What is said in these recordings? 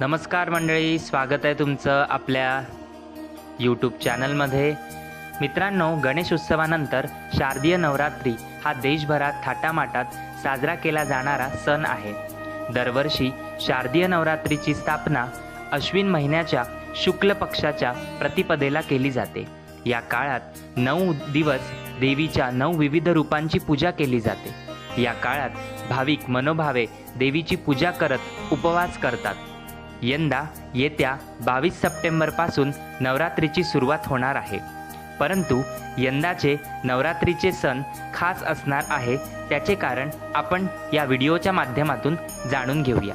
नमस्कार मंडळी स्वागत आहे तुमचं आपल्या यूट्यूब चॅनलमध्ये मित्रांनो गणेश उत्सवानंतर शारदीय नवरात्री हा देशभरात थाटामाटात साजरा केला जाणारा सण आहे. दरवर्षी शारदीय नवरात्रीची स्थापना अश्विन महिन्याच्या शुक्ल पक्षाच्या प्रतिपदेला केली जाते. या काळात नऊ दिवस देवीच्या नऊ विविध रूपांची पूजा केली जाते. या काळात भाविक मनोभावे देवीची पूजा करत उपवास करतात. यंदा येत्या बावीस सप्टेंबरपासून नवरात्रीची सुरुवात होणार आहे. परंतु यंदाचे नवरात्रीचे सण खास असणार आहे त्याचे कारण आपण या व्हिडिओच्या माध्यमातून जाणून घेऊया.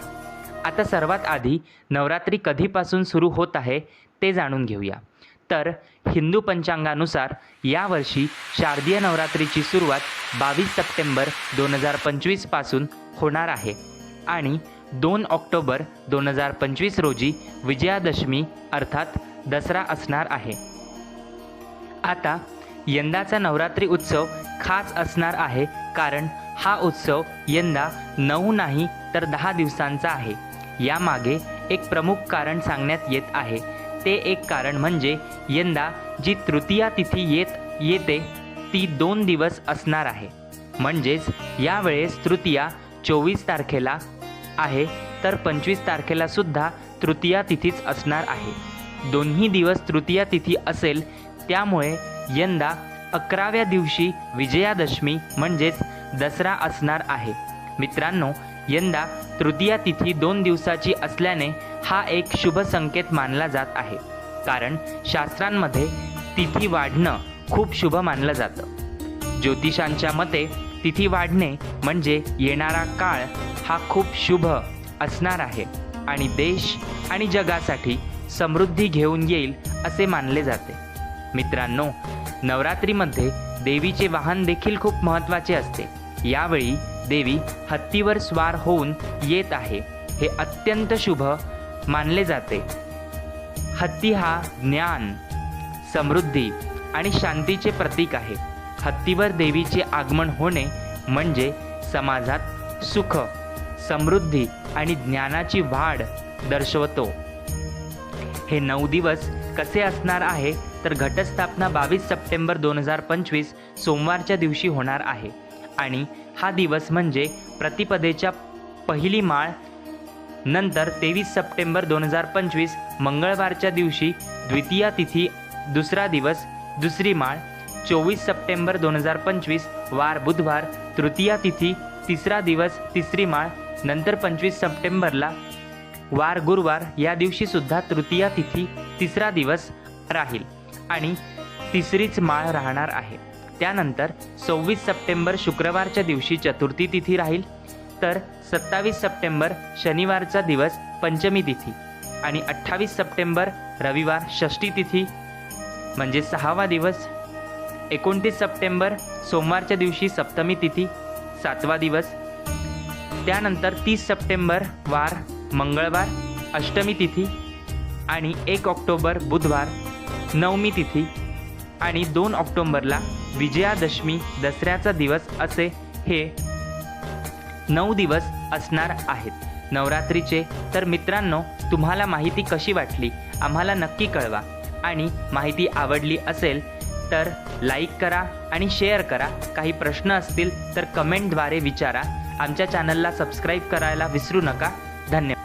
आता सर्वात आधी नवरात्री कधीपासून सुरू होत आहे ते जाणून घेऊया. तर हिंदू पंचांगानुसार यावर्षी शारदीय नवरात्रीची सुरुवात बावीस सप्टेंबर दोन हजार पंचवीसपासून होणार आहे आणि दोन ऑक्टोबर दोन हजार पंचवीस रोजी विजयादशमी अर्थात दसरा असणार आहे. आता यंदाचा नवरात्री उत्सव खास असणार आहे कारण हा उत्सव यंदा नऊ नाही तर दहा दिवसांचा आहे. यामागे एक प्रमुख कारण सांगण्यात येत आहे. ते एक कारण म्हणजे यंदा जी तृतीया तिथी येत येते ती दोन दिवस असणार आहे. म्हणजेच यावेळेस तृतीया चोवीस तारखेला आहे तर पंचवीस तारखेला सुद्धा तृतीया तिथीच असणार आहे. दोन्ही दिवस तृतीया तिथी असेल त्यामुळे यंदा अकराव्या दिवशी विजयादशमी म्हणजेच दसरा असणार आहे. मित्रांनो यंदा तृतीया तिथी दोन दिवसाची असल्याने हा एक शुभ संकेत मानला जात आहे. कारण शास्त्रांमध्ये तिथी वाढणं खूप शुभ मानलं जातं. ज्योतिषांच्या मते तिथी वाढणे म्हणजे येणारा काळ हा खूप शुभ असणार आहे आणि देश आणि जगासाठी समृद्धी घेऊन येईल असे मानले जाते. मित्रांनो नवरात्रीमध्ये देवीचे वाहन देखील खूप महत्त्वाचे असते. यावेळी देवी हत्तीवर स्वार होऊन येत आहे. हे अत्यंत शुभ मानले जाते. हत्ती हा ज्ञान समृद्धी आणि शांतीचे प्रतीक आहे. हत्तीवर देवीचे आगमन होणे म्हणजे समाजात सुख समृद्धी आणि ज्ञानाची वाढ दर्शवतो. हे नऊ दिवस कसे असणार आहे तर घटस्थापना बावीस सप्टेंबर दोन हजार पंचवीस सोमवारच्या दिवशी होणार आहे. आणि हा दिवस म्हणजे प्रतिपदेच्या पहिली माळ नंतर तेवीस सप्टेंबर दोन हजार पंचवीस मंगळवारच्या दिवशी द्वितीया तिथी दुसरा दिवस दुसरी माळ चोवीस सप्टेंबर दोन हजार पंचवीस वार बुधवार तृतीया तिथी तिसरा दिवस तिसरी माळ नंतर पंचवीस सप्टेंबरला वार गुरुवार या दिवशी सुद्धा तृतीया तिथी तिसरा दिवस राहील आणि तिसरीच माळ राहणार आहे. त्यानंतर सव्वीस सप्टेंबर शुक्रवारच्या दिवशी चतुर्थी तिथी राहील तर सत्तावीस सप्टेंबर शनिवारचा दिवस पंचमी तिथी आणि अठ्ठावीस सप्टेंबर रविवार षष्ठी तिथी म्हणजे सहावा दिवस एकोणतीस सप्टेंबर सोमवारच्या दिवशी सप्तमी तिथी सातवा दिवस. त्यानंतर तीस सप्टेंबर वार मंगळवार अष्टमी तिथी आणि एक ऑक्टोबर बुधवार नवमी तिथी आणि दोन ऑक्टोंबरला विजयादशमी दसऱ्याचा दिवस असे हे नऊ दिवस असणार आहेत. नवरात्रीचे तर मित्रांनो तुम्हाला माहिती कशी वाटली? आम्हाला नक्की कळवा. आणि माहिती आवडली असेल तर लाईक करा आणि शेअर करा. काही प्रश्न असतील तर कमेंटद्वारे विचारा. आमच्या चॅनलला सबस्क्राईब करायला विसरू नका. धन्यवाद.